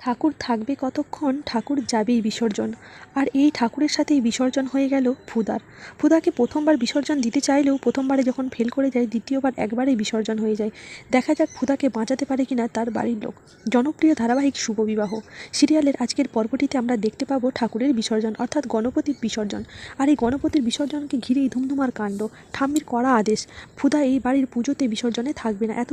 ঠাকুর থাকবে কতক্ষণ? ঠাকুর যাবেই বিসর্জন। আর এই ঠাকুরের সাথেই বিসর্জন হয়ে গেল ফুদার। ফুদাকে প্রথমবার বিসর্জন দিতে চাইলেও প্রথমবারে যখন ফেল করে যায়, দ্বিতীয়বার একবারেই বিসর্জন হয়ে যায়। দেখা যাক ফুদাকে বাঁচাতে পারে কিনা তার বাড়ির লোক। জনপ্রিয় ধারাবাহিক শুভবিবাহ। সিরিয়ালের আজকের পর্বটিতে আমরা দেখতে পাবো ঠাকুরের বিসর্জন, অর্থাৎ গণপতির বিসর্জন। আর এই গণপতির বিসর্জনকে ঘিরেই ধুমধুমার কাণ্ড, ঠাম্মির কড়া আদেশ। ফুদা এই বাড়ির পুজোতে বিসর্জনে থাকবে না। এত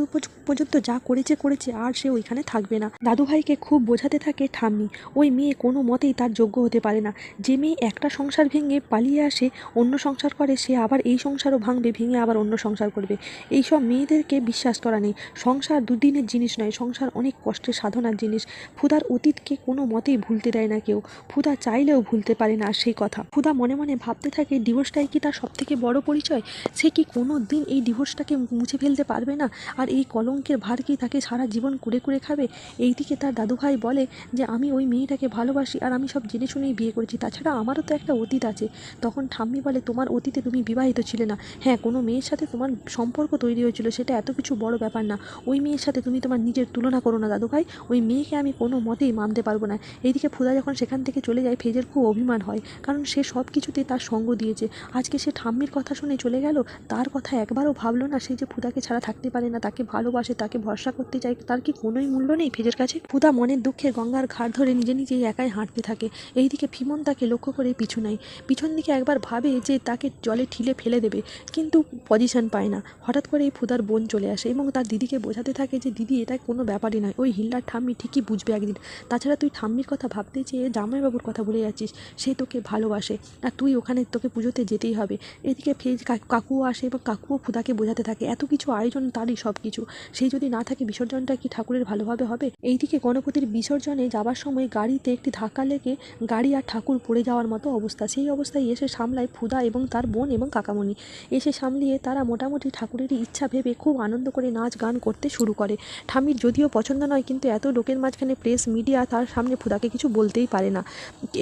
পর্যন্ত যা করেছে করেছে, আর সে ওইখানে থাকবে না। দাদুভাইকে খুব বোঝাতে থাকে, ঠাম্মি, ওই মেয়ে কোনো মতেই তার যোগ্য হতে পারে না। যে মেয়ে একটা সংসার ভেঙে পালিয়ে আসে, অন্য সংসার করে, সে আবার এই সংসারও ভাঙবে, ভেঙে আবার অন্য সংসার করবে। এইসব মেয়েদেরকে বিশ্বাস করা নেই। সংসার দুদিনের জিনিস নয়, সংসার অনেক কষ্টের সাধনার জিনিস। ফুদার অতীতকে কোনো মতেই ভুলতে দেয় না কেউ। ফুদা চাইলেও ভুলতে পারে না সেই কথা। ফুদা মনে মনে ভাবতে থাকে, ডিভোর্সটাই কি তার সবথেকে বড় পরিচয়? সে কি কোনো দিন এই ডিভোর্সটাকে মুছে ফেলতে পারবে না? আর এই কলঙ্কের ভার কি তাকে সারা জীবন কুড়ে কুড়ে খাবে? এইদিকে তার দাদুভাই বলে যে, আমি ওই মেয়েটাকে ভালোবাসি আর আমি সব জেনে শুনেই বিয়ে করেছি। তাছাড়া আমারও তো একটা অতীত আছে। তখন ঠাম্মি বলে, তোমার অতীতে তুমি বিবাহিত ছিলে না। হ্যাঁ কোনো মেয়ের সাথে তোমার সম্পর্ক তৈরি হয়েছিল, সেটা এত কিছু বড় ব্যাপার না। ওই মেয়ের সাথে তুমি তোমার নিজের তুলনা করো না দাদু ভাই ওই মেয়েকে আমি কোনো মতেই মানতে পারব না। এইদিকে ফুদা যখন সেখান থেকে চলে যায়, ফেজের খুব অভিমান হয়, কারণ সে সব কিছুতে তার সঙ্গ দিয়েছে। আজকে সে ঠাম্মির কথা শুনে চলে গেল, তার কথা একবারও ভাবলো না সে যে ফুদাকে ছাড়া থাকতে পারে না, তাকে ভালোবাসে, তাকে ভরসা করতে চায়, তার কি কোনোই মূল্য নেই ফেজের কাছে? ফুদা মনের দুঃখে গঙ্গার ঘাট ধরে নিজে নিজেই একাই হাঁটতে থাকে। এইদিকে ফিমন তাকে লক্ষ্য করে পিছু নেয়। পিছন দিকে একবার ভাবে যে তাকে জলে ঠিলে ফেলে দেবে, কিন্তু পজিশন পায় না। হঠাৎ করে এই ফুদার বোন চলে আসে এবং তার দিদিকে বোঝাতে থাকে যে, দিদি, এটা কোনো ব্যাপারই নয়। ওই হিল্লার ঠাম্মি ঠিকই বুঝবে একদিন। তাছাড়া তুই ঠাম্মির কথা ভাবতে চেয়ে জামাইবাবুর কথা ভুলে যাচ্ছিস। সে তোকে ভালোবাসে। আর তুই ওখানে তোকে পুজোতে যেতেই হবে। এদিকে ফেজ কাকুও আসে এবং কাকুও ফুদাকে বোঝাতে থাকে। এত কিছু আয়োজন তারই সব কিছু সেই যদি না থাকে বিসর্জনটা কি ঠাকুরের ভালোভাবে হবে? এইদিকে গণপতির বিসর্জনে যাবার সময় গাড়িতে একটি ধাক্কা লেগে গাড়ি আর ঠাকুর পড়ে যাওয়ার মতো অবস্থা। সেই অবস্থায় এসে সামলায় ফুদা এবং তার বোন এবং কাকামণি। এসে সামলিয়ে তারা মোটামুটি ঠাকুরেরই ইচ্ছা ভেবে খুব আনন্দ করে নাচ গান করতে শুরু করে। ঠামির যদিও পছন্দ নয়, কিন্তু এত লোকের মাঝখানে প্রেস, মিডিয়া তার সামনে ফুদাকে কিছু বলতেই পারে না।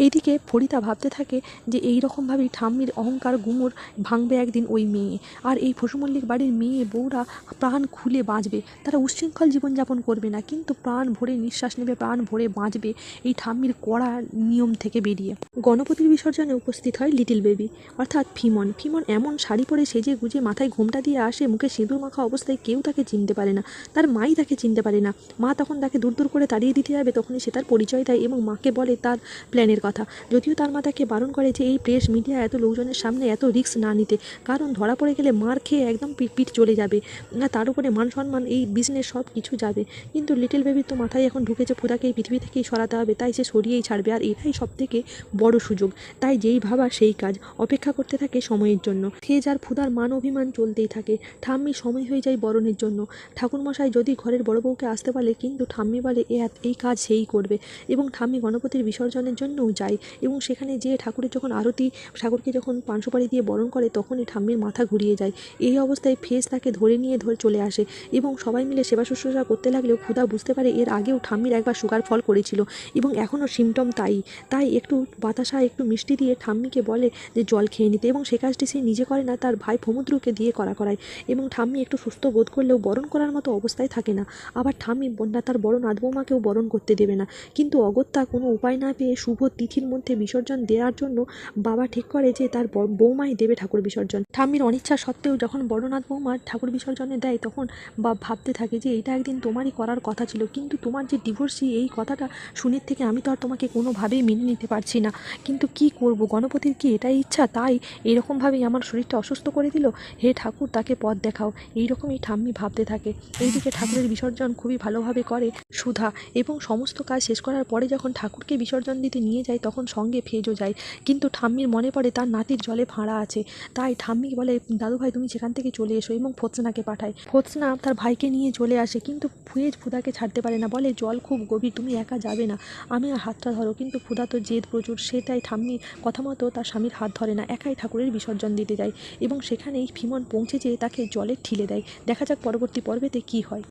এইদিকে ফরিদা ভাবতে থাকে যে এই রকমভাবেই ঠাম্মির অহংকার, গুমর ভাঙবে একদিন ওই মেয়ে। আর এই পশুমল্লিক বাড়ির মেয়ে, বউরা প্রাণ খুলে বাঁচবে। তারা উচ্ছৃঙ্খল জীবনযাপন করবে না, কিন্তু প্রাণ ভরে নিঃশ্বাস নেবে, প্রাণ ভরে বাঁচবে এই ঠাম্মির কড়া নিয়ম থেকে বেরিয়ে। গণপতির বিসর্জনে উপস্থিত হয় লিটিল বেবি, অর্থাৎ ফিমন। ফিমন এমন শাড়ি পরে সেজে গুজে মাথায় ঘোমটা দিয়ে আসে, মুখে সিঁদুর মাখা অবস্থায় কেউ তাকে চিনতে পারে না। তার মাই তাকে চিনতে পারে না। মা তখন তাকে দূর দূর করে তাড়িয়ে দিতে যাবে, তখনই সে তার পরিচয় দেয় এবং মাকে বলে তার প্ল্যানের কথা। যদিও তার মা তাকে বারণ করে যে এই প্রেস মিডিয়া এত লোকজনের সামনে এত রিস্ক না নিতে, কারণ ধরা পড়ে গেলে মার খেয়ে একদম পিঠ চলে যাবে। তার উপরে মান সম্মান এই বিজনেস সব কিছু যাবে। কিন্তু লিটিল বেবির তো মাথায় এখন ঢুকেছে ফুদাকে এই পৃথিবী থেকেই সরাতে হবে, তাই সে সরিয়েই ছাড়বে। আর এটাই সব থেকে বড় সুযোগ। তাই যেই ভাবা সেই কাজ। অপেক্ষা করতে থাকে সময়ের জন্য। ফেজ যার ফুদার মান অভিমান চলতেই থাকে। ঠাম্মি সময় হয়ে যায় বরণের জন্য। ঠাকুরমশাই যদি ঘরের বড় বউকে আসতে পারে কিন্তু ঠাম্মি বলে, এ এই কাজ সেই করবে। এবং ঠাম্মি গণপতির বিসর্জনের জন্যও যায়। এবং সেখানে যেয়ে ঠাকুরের যখন আরতি, ঠাকুরকে যখন পান দিয়ে বরণ করে, তখনই ঠাম্মির মাথা ঘুরিয়ে যায়। এই অবস্থায় ফেস তাকে ধরে নিয়ে ধরে চলে আসে। এবং সবাই মিলে সেবা শুশ্রূষা করতে লাগলেও ক্ষুধা বুঝতে পারে। এর আগেও ঠাম্মির একবার সুগার ফল করেছিল এবং এখনও সিমটম তাই। তাই একটু বাতাসা, একটু মিষ্টি দিয়ে ঠাম্মিকে বলে যে, জল খেয়ে নিতে। এবং সে কাজটি সে নিজে করে না, তার ভাই সমুদ্রকে দিয়ে করা করায়। এবং ঠাম্মি একটু সুস্থ বোধ করলেও বরণ করার মতো অবস্থায় থাকে না। আবার ঠাম্মি বন্যা তার বড় নাতবৌমাকেও বরণ করতে দেবে না। কিন্তু অগত্যা কোনো উপায় না পেয়ে শুভ তিথির মধ্যে বিসর্জন দেওয়ার জন্য বাবা ঠিক করে যে, তার বৌমাই দেবে ঠাকুর বিসর্জন। ঠাম্মির অনিচ্ছা সত্ত্বেও যখন বড়নাথ বৌমা ঠাকুর বিসর্জনে দেয়, তখন বা, ভাবতে থাকে যে, এটা একদিন তোমারই করার কথা ছিল। কিন্তু তোমার যে ডিভোর্সি এই কথাটা শুনের থেকে আমি তো আর তোমাকে কোনোভাবেই মেনে নিতে পারছি না। কিন্তু কি করব? গণপতির কি এটাই ইচ্ছা? তাই এরকমভাবেই আমার শরীরটা অসুস্থ করে দিল? হে ঠাকুর, তাকে পথ দেখাও। এইরকমই ঠাম্মি ভাবতে থাকে। এইদিকে ঠাকুরের বিসর্জন খুবই ভালোভাবে করে সুধা এবং সমস্ত কাজ শেষ করার পরে যখন ঠাকুরকে বিসর্জন দিতে নিয়ে যায়, তখন সঙ্গে ফেজও যায়। কিন্তু ঠাম্মির মনে পড়ে তার নাতির জলে ভাড়া আছে। তাই ঠাম্মি বলে দাদু ভাই তুমি সেখান থেকে চলে এসো এবং ফোৎসনাকে পাঠায়। ফোৎসনা তার ভাইকে নিয়ে চলে আসে, কিন্তু ফুয়েজ ফুদাকে ছাড়তে পারে না। বলে, জল খুব গভীর তুমি একা যাবে না। আমি আর হাতটা ধরো, কিন্তু ক্ষুধা তো জেদ প্রচুর। সে তাই ঠাম্মি, কথা মতো তার স্বামীর হাত ধরে না, একাই ঠাকুরের বিসর্জন দিতে যায়। এবং সেখানেই ফিমন পৌঁছে যেয়ে তাকে জলে ঠিলে দেয়। দেখা যাক পরবর্তী পর্বেতে কী হয়।